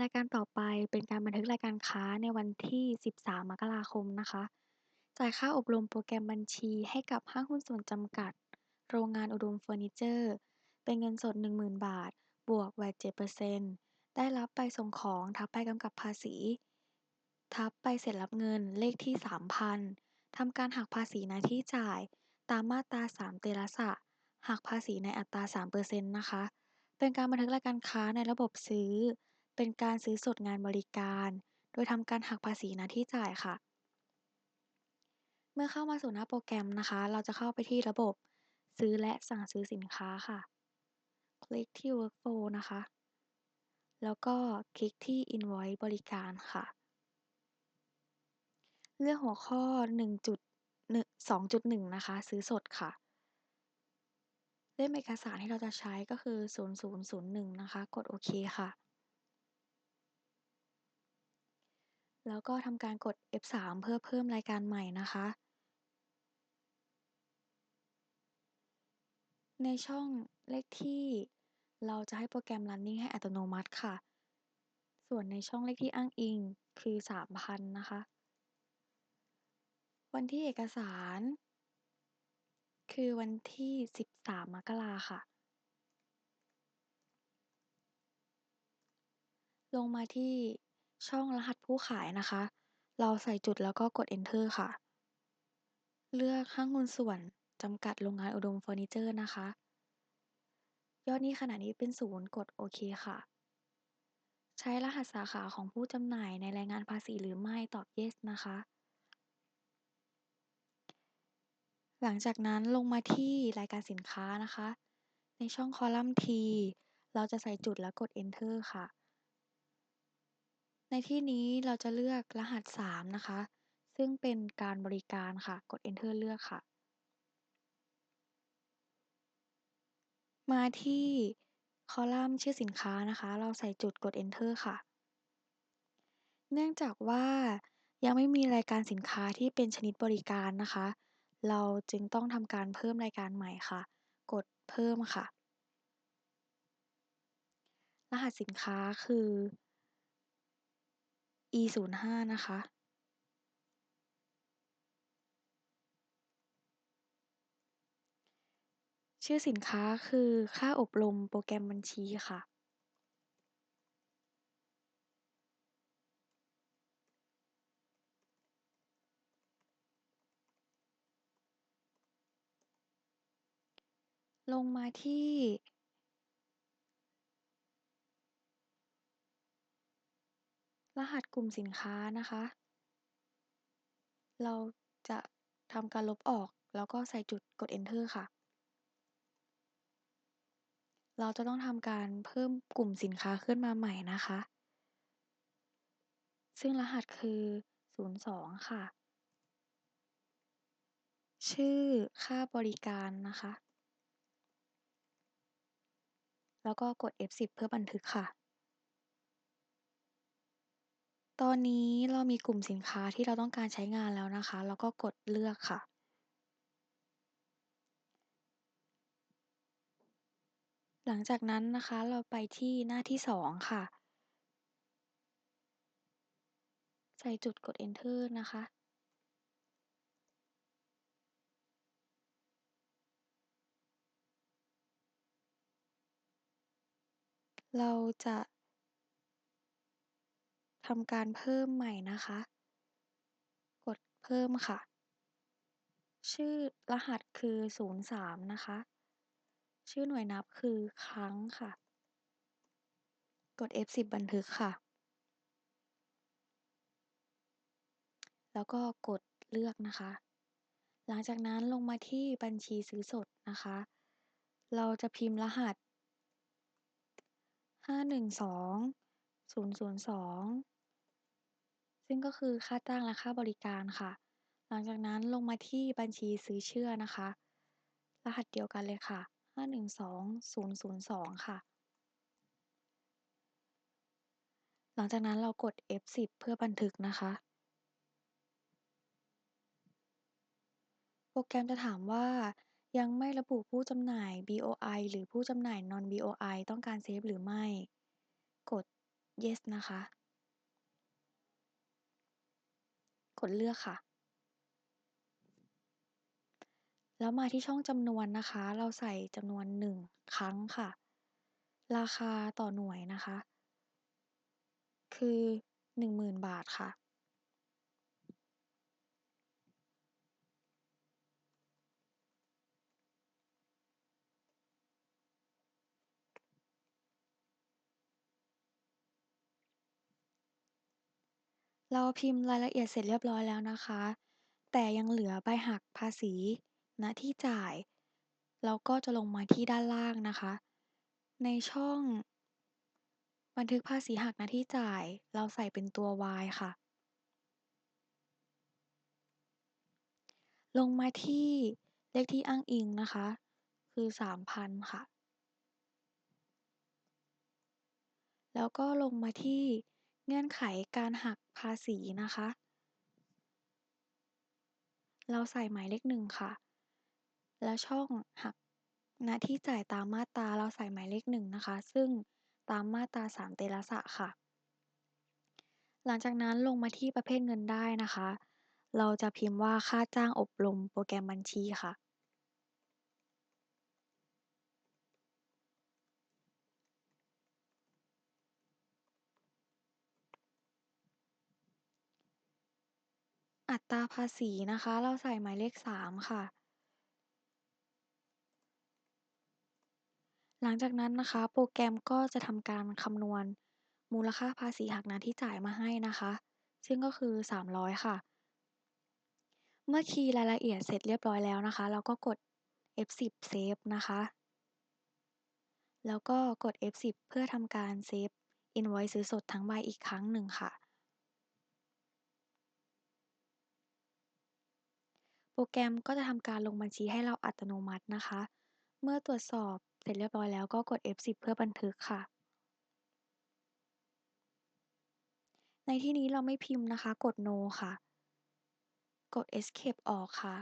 รายการต่อไปเป็นการบันทึกรายการค้าในวันที่ 13 มกราคมนะคะ จ่ายค่าอบรมโปรแกรมบัญชีให้กับห้างหุ้นส่วนจำกัด โรงงานอุดมเฟอร์นิเจอร์ เป็นเงินสด 10,000 บาท บวกแวต7%ได้รับใบส่งของทับใบกำกับภาษี ทับใบเสร็จรับเงินเลขที่ 3,000ทำการหักภาษีหน้าที่จ่าย ตามมาตรา 3 เตระสะหักภาษีในอัตรา 3%นะคะ เป็นการบันทึกรายการค้าในระบบซื้อ เป็นการซื้อสดงานบริการ โดยทำการหักภาษีหน้าที่จ่ายค่ะ เมื่อเข้ามาสู่หน้าโปรแกรมนะคะ เราจะเข้าไปที่ระบบ ซื้อและสั่งซื้อสินค้าค่ะ คลิกที่ Workflow นะคะ แล้วก็คลิกที่ Invoice บริการค่ะ เลือกหัวข้อ 1.2.1 นะคะ ซื้อสดค่ะเล่มเอกสารที่เราจะใช้ก็คือ 0001 นะคะ กดโอเคค่ะ แล้วก็ทำการกด F3 เพื่อเพิ่มรายการใหม่นะคะ ในช่องเลขที่ เราจะให้โปรแกรม Running ให้อัตโนมัติค่ะ ส่วนในช่องเลขที่อ้างอิงคือ 3,000 นะคะ วันที่เอกสาร คือวันที่ 13 มกราค่ะลงมาที่ ช่องรหัสผู้ขายนะคะ เราใส่จุดแล้วก็กด Enter ค่ะ เลือกห้างหุ้นส่วนจำกัดโรงงานอุดมเฟอร์นิเจอร์นะคะ ยอดนี้ขณะนี้เป็นศูนย์กดโอเคค่ะ ใช้รหัสสาขาของผู้จำหน่ายในรายงานภาษีหรือไม่ตอบ Yes นะคะ หลังจากนั้นลงมาที่รายการสินค้านะคะ ในช่องคอลัมน์ T เราจะใส่จุดแล้วกด Enter ค่ะ ในที่นี้เราจะเลือกรหัส 3 นะคะ ซึ่งเป็นการบริการค่ะ กด Enter เลือกค่ะ มาที่คอลัมน์ชื่อสินค้านะคะ เราใส่จุดกด Enter ค่ะ เนื่องจากว่ายังไม่มีรายการสินค้าที่เป็นชนิดบริการนะคะ เราจึงต้องทำการเพิ่มรายการใหม่ค่ะ กดเพิ่มค่ะ รหัสสินค้าคือ E05 นะคะชื่อสินค้าคือค่าอบรมโปรแกรมบัญชีค่ะ ลงมาที่ หัสกลุ่มสินค้านะคะ เราจะทำการลบออกแล้วก็ใส่จุดกด Enter ค่ะ เราจะต้องทำการเพิ่มกลุ่มสินค้าขึ้นมาใหม่นะคะ ซึ่งรหัสคือ 02 ค่ะ ชื่อค่าบริการนะคะ แล้วก็กด F10 เพื่อบันทึกค่ะ ตอนนี้เรามีกลุ่มสินค้าที่เราต้องการใช้งานแล้วนะคะ แล้วก็กดเลือกค่ะ หลังจากนั้นนะคะเราไปที่หน้าที่ 2 ค่ะ ใส่จุดกด Enter นะคะเราจะ ทำการเพิ่มใหม่นะคะ กดเพิ่มค่ะ ชื่อรหัสคือ 03 นะคะ ชื่อหน่วยนับคือครั้งค่ะ กด F10 บันทึกค่ะ แล้วก็กดเลือกนะคะ หลังจากนั้นลงมาที่บัญชีซื้อสดนะคะ เราจะพิมพ์รหัส 512002 ซึ่งก็คือค่าจ้างและค่าบริการค่ะ หลังจากนั้นลงมาที่บัญชีซื้อเชื่อนะคะ รหัสเดียวกันเลยค่ะ 512002 ค่ะ หลังจากนั้นเรากด F10 เพื่อบันทึกนะคะ โปรแกรมจะถามว่ายังไม่ระบุผู้จำหน่าย BOI หรือผู้จำหน่าย Non-BOI ต้องการเซฟหรือไม่ กด yes นะคะ ก ดเลือกค่ะ แล้วมาที่ช่องจำนวนนะคะ เราใส่จำนวน 1 ครั้งค่ะ ราคาต่อหน่วยนะคะ คือ 10,000 บาทค่ะ เราพิมพ์รายละเอียดเสร็จเรียบร้อยแล้วนะคะ แต่ยังเหลือใบหักภาษีณที่จ่าย เราก็จะลงมาที่ด้านล่างนะคะ ในช่อง บันทึกภาษีหักณที่จ่าย เราใส่เป็นตัว Y ค่ะ ลงมาที่เลขที่อ้างอิงนะคะ คือ 3,000 ค่ะ แล้วก็ลงมาที่ เงื่อนไขการหักภาษีนะคะ เราใส่หมายเลข1ค่ะ แล้วช่องหักณที่จ่ายตามมาตราเราใส่หมายเลข1นะคะ ซึ่งตามมาตรา3เตรสะค่ะ หลังจากนั้นลงมาที่ประเภทเงินได้นะคะ เราจะพิมพ์ว่าค่าจ้างอบรมโปรแกรมบัญชีค่ะ อัตราภาษีนะคะ เราใส่หมายเลข 3 ค่ะ หลังจากนั้นนะคะ โปรแกรมก็จะทำการคำนวณ มูลค่าภาษีหักณที่จ่ายมาให้นะคะ ซึ่งก็คือ 300 ค่ะ เมื่อคีย์รายละเอียดเสร็จเรียบร้อยแล้วนะคะ เราก็กด F10 เซฟนะคะ แล้วก็กด F10 เพื่อทำการเซฟ invoice ซื้อสดทั้งใบอีกครั้งหนึ่งค่ะ โปรแกรมก็จะทำการลงบัญชีให้เราอัตโนมัตินะคะ เมื่อตรวจสอบเสร็จเรียบร้อยแล้วก็กด F10 เพื่อบันทึกค่ะ ในที่นี้เราไม่พิมพ์นะคะ กด no ค่ะ กด escape ออกค่ะ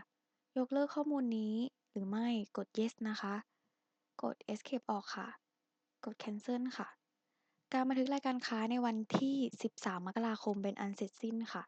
ยกเลิกข้อมูลนี้หรือไม่กด yes นะคะ กด escape ออกค่ะ กด cancel ค่ะ การบันทึกรายการค้าในวันที่ 13 มกราคมเป็นอันเสร็จสิ้นค่ะ